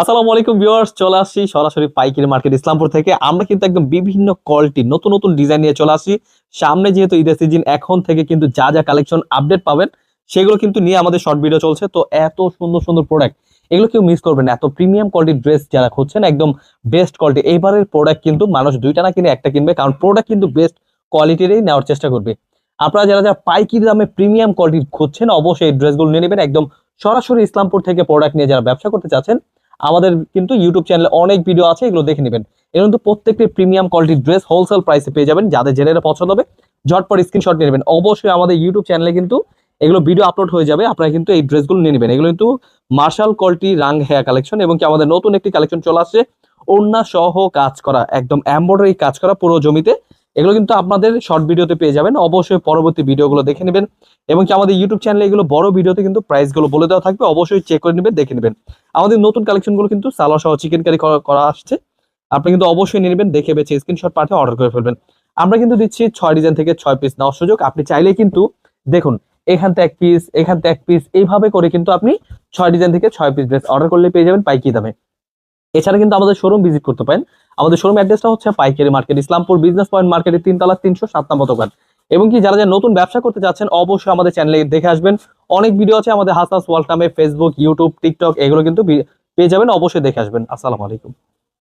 আসসালামু আলাইকুম ভিউয়ার্স, চলে আসছি সরাসরি পাইকারি মার্কেট ইসলামপুর থেকে। আমরা কিন্তু একদম বিভিন্ন কোয়ালিটি নতুন নতুন ডিজাইন নিয়ে চলে আসি সামনে যেহেতু ঈদের সিজন এখন থেকে কিন্তু যা যা কালেকশন আপডেট পাবেন, সেগুলো কিন্তু নিয়ে আমাদের শর্ট ভিডিও চলছে। তো এত সুন্দর সুন্দর প্রোডাক্ট এগুলো কেউ মিস করবেন এত প্রিমিয়াম কোয়ালিটির ড্রেস যারা খুঁজছেন, একদম বেস্ট কোয়ালিটি এইবারের প্রোডাক্ট কিন্তু মানুষ দুইটা না কিনে একটা কিনবে, কারণ প্রোডাক্ট কিন্তু বেস্ট কোয়ালিটিরই নেওয়ার চেষ্টা করবে। আপনারা যারা যারা পাইকারি দামে প্রিমিয়াম কোয়ালিটির খুঁজছেন, অবশ্যই এই ড্রেসগুলো নিয়ে নেবেন। একদম সরাসরি ইসলামপুর থেকে প্রোডাক্ট নিয়ে যারা ব্যবসা করতে চাচ্ছেন আমাদের কিন্তু ইউটিউব চ্যানেলে অনেক ভিডিও আছে, এগুলো দেখে নেবেন। এর কিন্তু প্রত্যেকটি প্রিমিয়াম কোয়ালিটির ড্রেস হোলসেল প্রাইসে পেয়ে যাবেন, যাদের জেনারেল পছন্দ হবে, ঝটপট স্ক্রিনশট নিয়ে নেবেন। অবশ্যই আমাদের ইউটিউব চ্যানেলে কিন্তু এগুলো ভিডিও আপলোড হয়ে যাবে, আপনারা কিন্তু এই ড্রেসগুলো নিয়ে নেবেন। এগুলো কিন্তু মার্শাল কোয়ালিটি রাং হেয়ার কালেকশন এবং কি আমাদের নতুন একটি কালেকশন চলে আসছে, ওড়না সহ কাজ করা, একদম এমব্রয়ডারি কাজ করা পুরো জমিতে। এগুলো কিন্তু আপনাদের শর্ট ভিডিওতে পেয়ে যাবেন। অবশ্যই পরবর্তী ভিডিওগুলো দেখে নেবেন। এবং কি আমাদের ইউটিউব চ্যানেলে এগুলো বড় ভিডিওতে কিন্তু প্রাইসগুলো বলে দেওয়া থাকবে, অবশ্যই চেক করে নেবেন, দেখে নেবেন। আমাদের নতুন কালেকশনগুলো কিন্তু সালোয়ার সহ চিকেন কারি করা আসছে। আপনি কিন্তু অবশ্যই নিয়ে নেবেন, দেখে বেছে স্ক্রিনশট পাঠিয়ে অর্ডার করে ফেলবেন। আমরা কিন্তু দিচ্ছি ছয় ডিজাইন থেকে ছয় পিস নেওয়ার সুযোগ। আপনি চাইলে কিন্তু, দেখুন, এখান থেকে এক পিস এখান থেকে এক পিস এইভাবে করে কিন্তু আপনি ছয় ডিজাইন থেকে ছয় পিস ড্রেস অর্ডার করলে পেয়ে যাবেন পাইকি দামে। এছাড়া কিন্তু আমাদের শোরুম ভিজিট করতে পারেন। আমাদের শোরুম অ্যাড্রেসটা হচ্ছে পাইকারি মার্কেট ইসলামপুর বিজনেস পয়েন্ট মার্কেটের তিনতলা তিনশো সাত নম্বর দোকান। এবং কি যারা যারা নতুন ব্যবসা করতে যাচ্ছেন অবশ্যই আমাদের চ্যানেলে দেখে আসবেন। অনেক ভিডিও আছে আমাদের হাসাস ওয়ার্ল্ড ফেসবুক ইউটিউব টিকটক এগুলো কিন্তু পেয়ে যাবেন, অবশ্যই দেখে আসবেন। আসসালামু আলাইকুম।